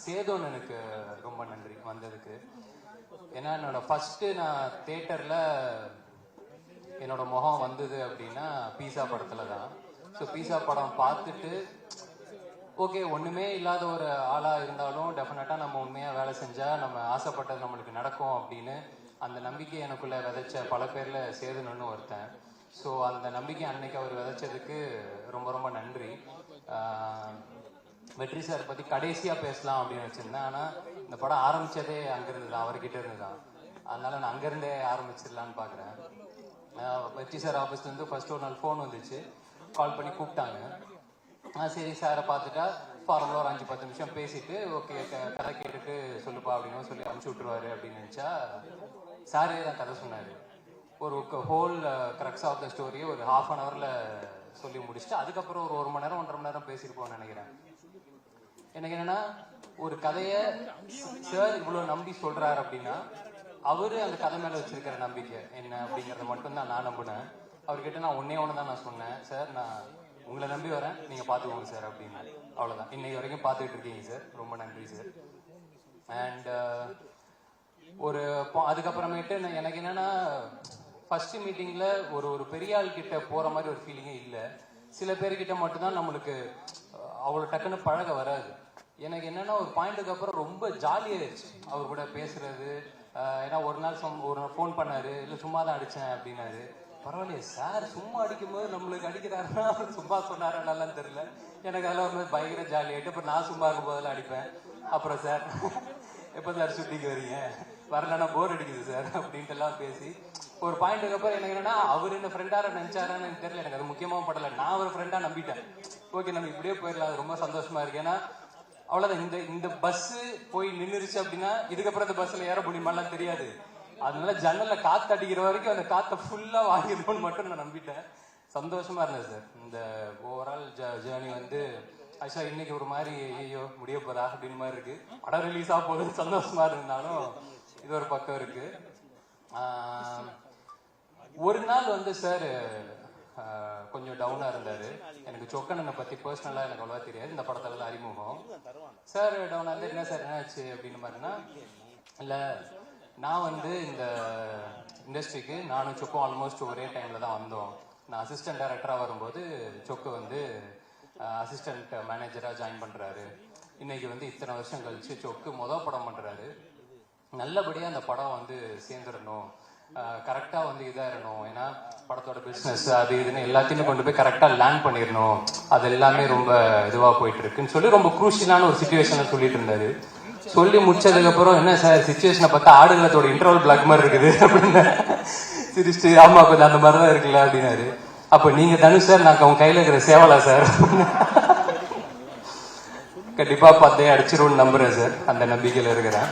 சேதோன் எனக்கு ரொம்ப நன்றி வந்ததுக்கு. ஏன்னா என்னோட ஃபர்ஸ்ட் நான் தேட்டர்ல என்னோட முகம் வந்தது அப்படின்னா பீஸா படத்துல தான். ஸோ பீஸா படம் பார்த்துட்டு ஓகே ஒண்ணுமே இல்லாத ஒரு ஆளா இருந்தாலும் டெஃபினட்டா நம்ம உண்மையா வேலை செஞ்சா நம்ம ஆசைப்பட்டது நம்மளுக்கு நடக்கும் அப்படின்னு அந்த நம்பிக்கை எனக்குள்ள விதைச்ச பல பேர்ல சேதுனன்னு ஒருத்தன். ஸோ அந்த நம்பிக்கை அன்னைக்கு அவர் விதைச்சதுக்கு ரொம்ப ரொம்ப நன்றி. வெற்றி சார் பத்தி கடைசியா பேசலாம் அப்படின்னு வச்சிருந்தேன். ஆனா இந்த படம் ஆரம்பிச்சதே அங்கிருந்து தான் அவர்கிட்ட இருந்து தான். அதனால நான் அங்கிருந்தே ஆரம்பிச்சிடலான்னு பாக்குறேன். வெற்றி சார் ஆஃபீஸ்ல இருந்து ஃபர்ஸ்ட் ஒரு நாள் ஃபோன் வந்துச்சு. கால் பண்ணி கூப்பிட்டாங்க. ஆ சரி சாரை பார்த்துட்டா ஃபார்மலாக ஒரு அஞ்சு பத்து நிமிஷம் பேசிட்டு ஓகே கதை கேட்டுட்டு சொல்லுப்பா அப்படின்னு சொல்லி அனுப்பிச்சி விட்டுருவாரு அப்படின்னு நினச்சா சாரே தான் கதை சொன்னார். ஒரு ஹோல் கிரக்ஸ் ஆஃப் த ஸ்டோரியை ஒரு ஹாஃப் அன் ஹவரில் சொல்லி முடிச்சுட்டு அதுக்கப்புறம் ஒரு ஒரு மணி நேரம் ஒன்றரை மணி நேரம் பேசியிருப்போம்னு நினைக்கிறேன். எனக்கு என்னன்னா ஒரு கதையை சார் இவ்வளவு நம்பி சொல்றாரு அப்படின்னா அவரு அந்த கதை மேல வச்சிருக்கிற நம்பிக்கை என்ன அப்படிங்கறத மட்டும்தான் நான் நம்பினேன். அவர்கிட்ட நான் ஒன்னே ஒன்று தான் நான் சொன்னேன். சார் நான் உங்களை நம்பி வரேன். நீங்க பாத்துக்கோங்க சார் அப்படின்னு. அவ்வளவுதான். இன்னைக்கு வரைக்கும் பார்த்துட்டு இருக்கீங்க சார். ரொம்ப நன்றி சார். அண்ட் ஒரு அதுக்கப்புறமேட்டு நான் எனக்கு என்னன்னா ஃபர்ஸ்ட் மீட்டிங்கில் ஒரு ஒரு பெரிய ஆள் கிட்ட மாதிரி ஒரு ஃபீலிங்கே இல்லை. சில பேர்கிட்ட மட்டும்தான் நம்மளுக்கு அவ்வளோ டக்குன்னு பழக வராது. எனக்கு என்னென்னா ஒரு பாயிண்ட்டுக்கு அப்புறம் ரொம்ப ஜாலியாகிடுச்சு அவர் கூட பேசுறது ஏன்னா ஒரு நாள் சொம்- ஒரு நாள் ஃபோன் பண்ணார் இல்லை சும்மா தான் அடித்தேன் அப்படின்னாரு. பரவாயில்லையே சார் சும்மா அடிக்கும்போது நம்மளுக்கு அடிக்கிறாருன்னா அவர் சும்மா சொன்னாரா? நல்லான்னு தெரியல. எனக்கு அதெல்லாம் ஒரு மாதிரி பயங்கர ஜாலியாகிட்டு இப்போ அப்புறம் நான் சும்மா இருக்கும் போதெல்லாம் அடிப்பேன். அப்புறம் சார் எப்போ சார் சுட்டிக்கு வரீங்க? வரலன்னா போர் அடிக்குது சார் அப்படின்ட்டு எல்லாம் பேசி ஒரு பாயிண்ட்டுக்கு அப்புறம் எனக்கு என்னன்னா அவர் என்ன ஃப்ரெண்டார நினைச்சாரான்னு எனக்கு தெரியல எனக்கு அது முக்கியமாக படல. நான் ஒரு ஃப்ரெண்டா நம்பிட்டேன். ஓகே நம்ம இப்படியே போயிடலாம் அது ரொம்ப சந்தோஷமா இருக்கு. ஏன்னா அவ்வளவுதான் இந்த இந்த பஸ் போய் நின்னுருச்சு அப்படின்னா இதுக்கப்புறம் இந்த பஸ்ல ஏற முடியுமாலாம் தெரியாது. அதனால ஜன்னல்ல காத்து அடிக்கிற வரைக்கும் அந்த காத்தை ஃபுல்லா வாங்கிடணும்னு மட்டும் நான் நம்பிட்டேன். சந்தோஷமா இருந்தது சார் இந்த ஓவரால் ஜேர்னி வந்து ஆக்சுவலா இன்னைக்கு ஒரு மாதிரி ஐயோ முடிய போதா அப்படின்னு மாதிரி இருக்கு. படம் ரிலீஸ் ஆக போகுது சந்தோஷமா இருந்தாலும் இது ஒரு பக்கம் இருக்கு. ஒரு நாள் வந்து சார் கொஞ்சம் டவுனா இருந்தாரு. எனக்கு சொக்கனனை பத்தி பர்சனலா எனக்கு அவ்வளவா தெரியாது. இந்த படத்துல அறிமுகம். சார் டவுனா இருந்தா என்ன சார் என்னாச்சு அப்படின்னு மாதிரினா இல்ல நான் வந்து இந்த இண்டஸ்ட்ரிக்கு நானும் சொக்கும் ஆல்மோஸ்ட் ஒரே டைம்ல தான் வந்தோம். நான் அசிஸ்டன்ட் டைரக்டரா வரும்போது சொக்கு வந்து அசிஸ்டன்ட் மேனேஜரா ஜாயின் பண்றாரு. இன்னைக்கு வந்து இத்தனை வருஷம் கழிச்சு சொக்கு மொதல் படம் பண்றாரு. நல்லபடியாக அந்த படம் வந்து சேர்ந்துடணும். கரெக்டாக வந்து இதாகிடணும் ஏன்னா படத்தோட பிஸ்னஸ் அது இதுன்னு எல்லாத்தையுமே கொண்டு போய் கரெக்டாக லேண்ட் பண்ணிடணும். அது எல்லாமே ரொம்ப இதுவாக போயிட்டு இருக்குன்னு சொல்லி ரொம்ப குரூஷியலான ஒரு சுச்சுவேஷனை சொல்லிட்டு இருந்தாரு. சொல்லி முடிச்சதுக்கப்புறம் என்ன சார் சுச்சுவேஷனை பார்த்தா ஆடுகளத்தோட இன்டர்வல் பிளாக் மாதிரி இருக்குது அப்படின்னு சிரிச்சுட்டு ஆமா கொஞ்சம் அந்த மாதிரி தான் இருக்குல்ல அப்படின்னாரு. அப்போ நீங்க தனுஷ் சார் நான் உங்க கையில இருக்கிற சேவலா சார். கண்டிப்பா பார்த்தே அடிச்சிருவோம்னு நம்புறேன் சார். அந்த நம்பிக்கையில இருக்கிறேன்.